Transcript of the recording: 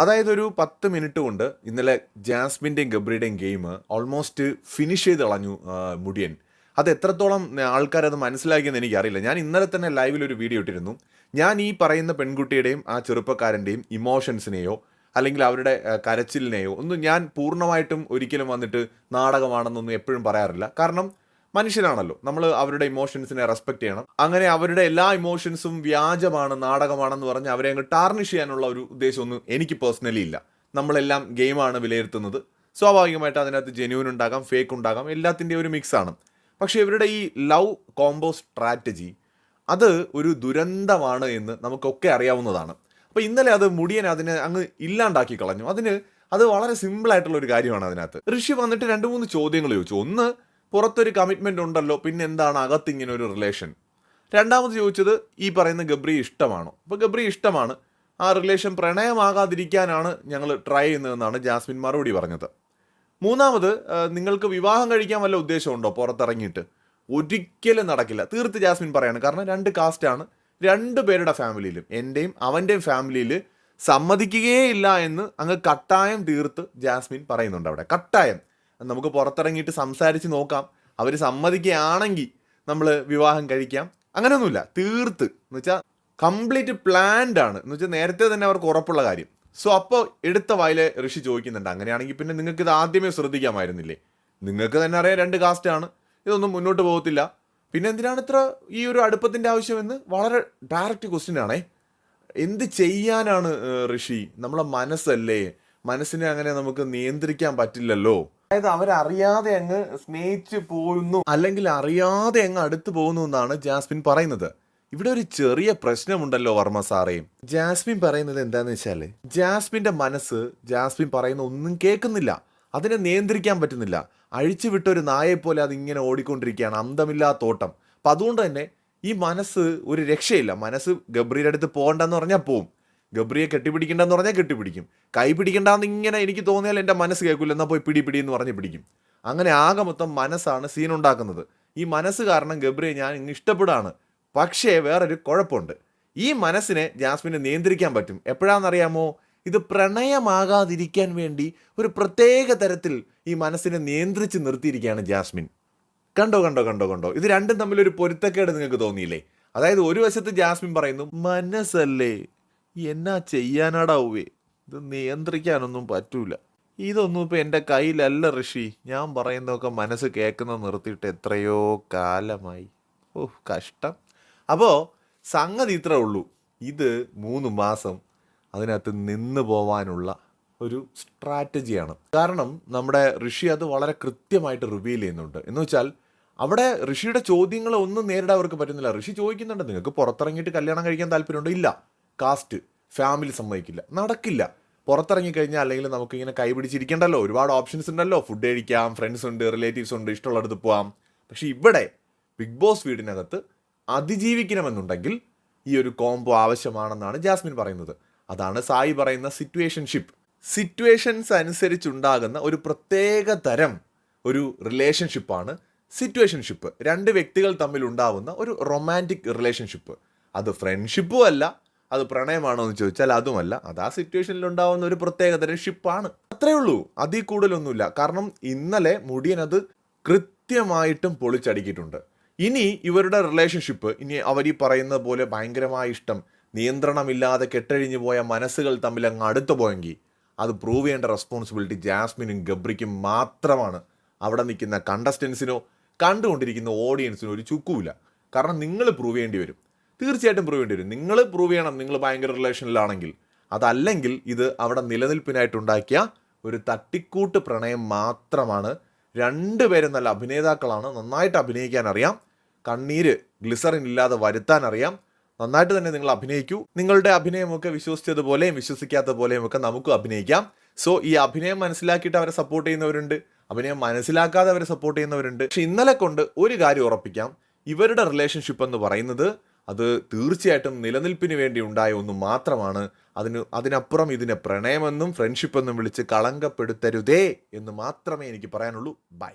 അതായത് ഒരു പത്ത് മിനിറ്റ് കൊണ്ട് ഇന്നലെ ജാസ്മിന്റെയും ഗബ്രിയുടെയും ഗെയിം ഓൾമോസ്റ്റ് ഫിനിഷ് ചെയ്ത് കളഞ്ഞു മുടിയൻ. അത് എത്രത്തോളം ആൾക്കാരത് മനസ്സിലാക്കിയെന്ന് എനിക്കറിയില്ല. ഞാൻ ഇന്നലെ തന്നെ ലൈവിൽ ഒരു വീഡിയോ ഇട്ടിരുന്നു. ഞാൻ ഈ പറയുന്ന പെൺകുട്ടിയുടെയും ആ ചെറുപ്പക്കാരന്റെയും ഇമോഷൻസിനെയോ അല്ലെങ്കിൽ അവരുടെ കരച്ചിലിനെയോ ഒന്നും ഞാൻ പൂർണമായിട്ടും ഒരിക്കലും വന്നിട്ട് നാടകമാണെന്നൊന്നും എപ്പോഴും പറയാറില്ല. കാരണം മനുഷ്യരാണല്ലോ. നമ്മൾ അവരുടെ ഇമോഷൻസിനെ റെസ്പെക്ട് ചെയ്യണം. അങ്ങനെ അവരുടെ എല്ലാ ഇമോഷൻസും വ്യാജമാണ് നാടകമാണെന്ന് പറഞ്ഞ് അവരെ അങ്ങ് ടാർണിഷ് ചെയ്യാനുള്ള ഒരു ഉദ്ദേശമൊന്നും എനിക്ക് പേഴ്സണലി ഇല്ല. നമ്മളെല്ലാം ഗെയിമാണ് വിലയിരുത്തുന്നത്. സ്വാഭാവികമായിട്ട് അതിനകത്ത് ജെന്യൂൻ ഉണ്ടാകാം ഫേക്ക് ഉണ്ടാകാം എല്ലാത്തിന്റെയും ഒരു മിക്സ് ആണ്. പക്ഷേ ഇവരുടെ ഈ ലവ് കോംബോ സ്ട്രാറ്റജി അത് ഒരു ദുരന്തമാണ് എന്ന് നമുക്കൊക്കെ അറിയാവുന്നതാണ്. അപ്പോൾ ഇന്നലെ അത് മുടിയൻ അതിനെ അങ്ങ് ഇല്ലാണ്ടാക്കി കളഞ്ഞു. അതിന് അത് വളരെ സിമ്പിളായിട്ടുള്ള ഒരു കാര്യമാണ് അതിനകത്ത്. ഋഷി വന്നിട്ട് രണ്ട് മൂന്ന് ചോദ്യങ്ങൾ ചോദിച്ചു. ഒന്ന് പുറത്തൊരു കമ്മിറ്റ്മെന്റ് ഉണ്ടല്ലോ പിന്നെ എന്താണ് അകത്ത് ഇങ്ങനെ ഒരു റിലേഷൻ രണ്ടാമത് ചോദിച്ചത് ഈ പറയുന്ന ഗബ്രി ഇഷ്ടമാണോ? അപ്പോൾ ഗബ്രി ഇഷ്ടമാണ്. ആ റിലേഷൻ പ്രണയമാകാതിരിക്കാനാണ് ഞങ്ങൾ ട്രൈ ചെയ്യുന്നതെന്നാണ് ജാസ്മിൻ മറുപടി പറഞ്ഞത്. മൂന്നാമത് നിങ്ങൾക്ക് വിവാഹം കഴിക്കാൻ വല്ല ഉദ്ദേശമുണ്ടോ? പുറത്തിറങ്ങിയിട്ട്. ഒരിക്കലും നടക്കില്ല. തീർത്ത് ജാസ്മിൻ പറയാണ്. കാരണം രണ്ട് കാസ്റ്റാണ് രണ്ട് പേരുടെ ഫാമിലിയിലും എന്റെയും അവന്റെയും ഫാമിലിയിൽ സമ്മതിക്കുകയേ ഇല്ല എന്ന് അങ്ങ് കട്ടായം തീർത്ത് ജാസ്മിൻ പറയുന്നുണ്ട് അവിടെ. കട്ടായം. നമുക്ക് പുറത്തിറങ്ങിയിട്ട് സംസാരിച്ച് നോക്കാം. അവർ സമ്മതിക്കുകയാണെങ്കിൽ നമ്മൾ വിവാഹം കഴിക്കാം. അങ്ങനെയൊന്നുമില്ല. തീർത്ത്. എന്ന് വെച്ചാൽ കംപ്ലീറ്റ് പ്ലാൻഡ് ആണ്. എന്ന് വെച്ചാൽ നേരത്തെ തന്നെ അവർക്ക് ഉറപ്പുള്ള കാര്യം. സോ അപ്പോൾ എടുത്ത വായിലെ ഋഷി ചോദിക്കുന്നുണ്ട്. അങ്ങനെയാണെങ്കിൽ പിന്നെ നിങ്ങൾക്ക് ഇത് ആദ്യമേ ശ്രദ്ധിക്കാമായിരുന്നില്ലേ? നിങ്ങൾക്ക് തന്നെ അറിയാം രണ്ട് കാസ്റ്റ് ആണ്. ഇതൊന്നും മുന്നോട്ട് പോകത്തില്ല. പിന്നെ എന്തിനാണ് ഇത്ര ഈ ഒരു അടുപ്പത്തിന്റെ ആവശ്യമെന്ന്? വളരെ ഡയറക്റ്റ് ക്വസ്റ്റ്യൻ ആണേ. എന്ത് ചെയ്യാനാണ് ഋഷി? നമ്മളെ മനസ്സല്ലേ? മനസ്സിനെ അങ്ങനെ നമുക്ക് നിയന്ത്രിക്കാൻ പറ്റില്ലല്ലോ. അതായത് അവരറിയാതെ അങ്ങ് സ്നേഹിച്ച് പോകുന്നു അല്ലെങ്കിൽ അറിയാതെ അങ്ങ് അടുത്ത് പോകുന്നു എന്നാണ് ജാസ്മിൻ പറയുന്നത്. ഇവിടെ ഒരു ചെറിയ പ്രശ്നമുണ്ടല്ലോ വർമ്മ സാറേ. ജാസ്മിൻ പറയുന്നത് എന്താന്ന് വെച്ചാൽ ജാസ്മിന്റെ മനസ്സ് ജാസ്മിൻ പറയുന്ന ഒന്നും കേൾക്കുന്നില്ല. അതിനെ നിയന്ത്രിക്കാൻ പറ്റുന്നില്ല. അഴിച്ചു വിട്ട ഒരു നായെ പോലെ അത് ഇങ്ങനെ ഓടിക്കൊണ്ടിരിക്കുകയാണ്. അന്തമില്ലാത്ത ഓട്ടം അപ്പൊ അതുകൊണ്ട് തന്നെ ഈ മനസ്സ് ഒരു രക്ഷയില്ല. മനസ്സ് ഗബ്രിയുടെ അടുത്ത് പോകണ്ടെന്ന് പറഞ്ഞാൽ പോവും. ഗബ്രിയെ കെട്ടിപ്പിടിക്കണ്ടെന്ന് പറഞ്ഞാൽ കെട്ടിപ്പിടിക്കും. കൈ പിടിക്കണ്ടെന്ന് ഇങ്ങനെ എനിക്ക് തോന്നിയാൽ എന്റെ മനസ്സ് കേൾക്കില്ല എന്നാൽ പോയി പിടി പിടി എന്ന് പറഞ്ഞ് പിടിക്കും. അങ്ങനെ ആകെ മൊത്തം മനസ്സാണ് സീൻ ഉണ്ടാക്കുന്നത്. ഈ മനസ്സ് കാരണം ഗബ്രിയെ ഞാൻ ഇങ്ങ് ഇഷ്ടപ്പെടാണ് പക്ഷേ വേറൊരു കുഴപ്പമുണ്ട്. ഈ മനസ്സിനെ ജാസ്മിനെ നിയന്ത്രിക്കാൻ പറ്റും. എപ്പോഴാണെന്നറിയാമോ? ഇത് പ്രണയമാകാതിരിക്കാൻ വേണ്ടി ഒരു പ്രത്യേക തരത്തിൽ ഈ മനസ്സിനെ നിയന്ത്രിച്ച് നിർത്തിയിരിക്കുകയാണ് ജാസ്മിൻ. കണ്ടോ കണ്ടോ കണ്ടോ കണ്ടോ? ഇത് രണ്ടും തമ്മിലൊരു പൊരുത്തക്കേട് നിങ്ങൾക്ക് തോന്നിയില്ലേ? അതായത് ഒരു വശത്ത് ജാസ്മിൻ പറയുന്നു മനസ്സല്ലേ? എന്നാ ചെയ്യാനാടാവേ? ഇത് നിയന്ത്രിക്കാനൊന്നും പറ്റൂല. ഇതൊന്നും ഇപ്പൊ എന്റെ കയ്യിലല്ല ഋഷി. ഞാൻ പറയുന്നതൊക്കെ മനസ്സ് കേൾക്കുന്ന നിർത്തിയിട്ട് എത്രയോ കാലമായി. ഓ കഷ്ടം. അപ്പോൾ സംഗതി ഇത്രേ ഉള്ളൂ. ഇത് മൂന്ന് മാസം അതിനകത്ത് നിന്ന് പോവാനുള്ള ഒരു സ്ട്രാറ്റജിയാണ്. കാരണം നമ്മുടെ ഋഷി അത് വളരെ കൃത്യമായിട്ട് റിവീൽ ചെയ്യുന്നുണ്ട്. എന്ന് വെച്ചാൽ അവിടെ ഋഷിയുടെ ചോദ്യങ്ങൾ ഒന്നും നേരിടാൻ അവർക്ക് പറ്റുന്നില്ല. ഋഷി ചോദിക്കുന്നുണ്ട് നിങ്ങൾക്ക് പുറത്തിറങ്ങിയിട്ട് കല്യാണം കഴിക്കാൻ താല്പര്യമുണ്ടോ? ഇല്ല. കാസ്റ്റ് ഫാമിലി സമ്മതിക്കില്ല. നടക്കില്ല. പുറത്തിറങ്ങി കഴിഞ്ഞാൽ അല്ലെങ്കിൽ നമുക്കിങ്ങനെ കൈ പിടിച്ചിരിക്കണ്ടല്ലോ. ഒരുപാട് ഓപ്ഷൻസ് ഉണ്ടല്ലോ. ഫുഡ് കഴിക്കാം ഫ്രണ്ട്സ് ഉണ്ട് റിലേറ്റീവ്സ് ഉണ്ട് ഇഷ്ടമുള്ളിടത്ത് പോവാം. പക്ഷേ ഇവിടെ ബിഗ് ബോസ് വീടിനകത്ത് അതിജീവിക്കണമെന്നുണ്ടെങ്കിൽ ഈ ഒരു കോംബോ ആവശ്യമാണെന്നാണ് ജാസ്മിൻ പറയുന്നത്. അതാണ് സായി പറയുന്ന സിറ്റുവേഷൻഷിപ്പ് സിറ്റുവേഷൻസ് അനുസരിച്ചുണ്ടാകുന്ന ഒരു പ്രത്യേക തരം ഒരു റിലേഷൻഷിപ്പാണ് സിറ്റുവേഷൻഷിപ്പ് രണ്ട് വ്യക്തികൾ തമ്മിൽ ഉണ്ടാവുന്ന ഒരു റൊമാന്റിക് റിലേഷൻഷിപ്പ് അത് ഫ്രണ്ട്ഷിപ്പും അല്ല അത് പ്രണയമാണോ എന്ന് ചോദിച്ചാൽ അതുമല്ല. അത് ആ സിറ്റുവേഷനിൽ ഉണ്ടാവുന്ന ഒരു പ്രത്യേകതരം ഷിപ്പാണ്. അത്രേ ഉള്ളൂ. അതിൽ കൂടുതലൊന്നുമില്ല. കാരണം ഇന്നലെ മുടിയൻ അത് കൃത്യമായിട്ടും പൊളിച്ചടുക്കിയിട്ടുണ്ട്. ഇനി ഇവരുടെ റിലേഷൻഷിപ്പ് ഇനി അവർ ഈ പറയുന്ന പോലെ ഭയങ്കരമായ ഇഷ്ടം നിയന്ത്രണമില്ലാതെ കെട്ടഴിഞ്ഞു പോയ മനസ്സുകൾ തമ്മിൽ അങ്ങ് അടുത്തു പോയെങ്കിൽ അത് പ്രൂവ് ചെയ്യേണ്ട റെസ്പോൺസിബിലിറ്റി ജാസ്മിനും ഗബ്രിക്കും മാത്രമാണ്. അവിടെ നിൽക്കുന്ന കണ്ടസ്റ്റൻസിനോ കണ്ടുകൊണ്ടിരിക്കുന്ന ഓഡിയൻസിനോ ഒരു ചുക്കുമില്ല കാരണം നിങ്ങൾ പ്രൂവ് ചെയ്യേണ്ടി വരും. തീർച്ചയായിട്ടും പ്രൂവ് ചെയ്യേണ്ടി വരും. നിങ്ങൾ പ്രൂവ് ചെയ്യണം. നിങ്ങൾ ഭയങ്കര റിലേഷനിലാണെങ്കിൽ അതല്ലെങ്കിൽ ഇത് അവിടെ നിലനിൽപ്പിനായിട്ടുണ്ടാക്കിയ ഒരു തട്ടിക്കൂട്ട് പ്രണയം മാത്രമാണ്. രണ്ടുപേരും നല്ല അഭിനേതാക്കളാണ്. നന്നായിട്ട് അഭിനയിക്കാൻ അറിയാം കണ്ണീര് ഗ്ലിസറിൻ ഇല്ലാതെ വരുത്താൻ അറിയാം നന്നായിട്ട് തന്നെ നിങ്ങൾ അഭിനയിക്കൂ. നിങ്ങളുടെ അഭിനയമൊക്കെ വിശ്വസിച്ചതുപോലെയും വിശ്വസിക്കാത്ത പോലെയും ഒക്കെ നമുക്കും അഭിനയിക്കാം. സോ ഈ അഭിനയം മനസ്സിലാക്കിയിട്ട് അവരെ സപ്പോർട്ട് ചെയ്യുന്നവരുണ്ട്. അഭിനയം മനസ്സിലാക്കാതെ അവരെ സപ്പോർട്ട് ചെയ്യുന്നവരുണ്ട്. പക്ഷെ ഇന്നലെ കൊണ്ട് ഒരു കാര്യം ഉറപ്പിക്കാം. ഇവരുടെ റിലേഷൻഷിപ്പ് എന്ന് പറയുന്നത് അത് തീർച്ചയായിട്ടും നിലനിൽപ്പിന് വേണ്ടി ഉണ്ടായ ഒന്ന് മാത്രമാണ്. അതിന് അതിനപ്പുറം ഇതിനെ പ്രണയമെന്നും ഫ്രണ്ട്ഷിപ്പെന്നും വിളിച്ച് കളങ്കപ്പെടുത്തരുതേ എന്ന് മാത്രമേ എനിക്ക് പറയാനുള്ളൂ. ബൈ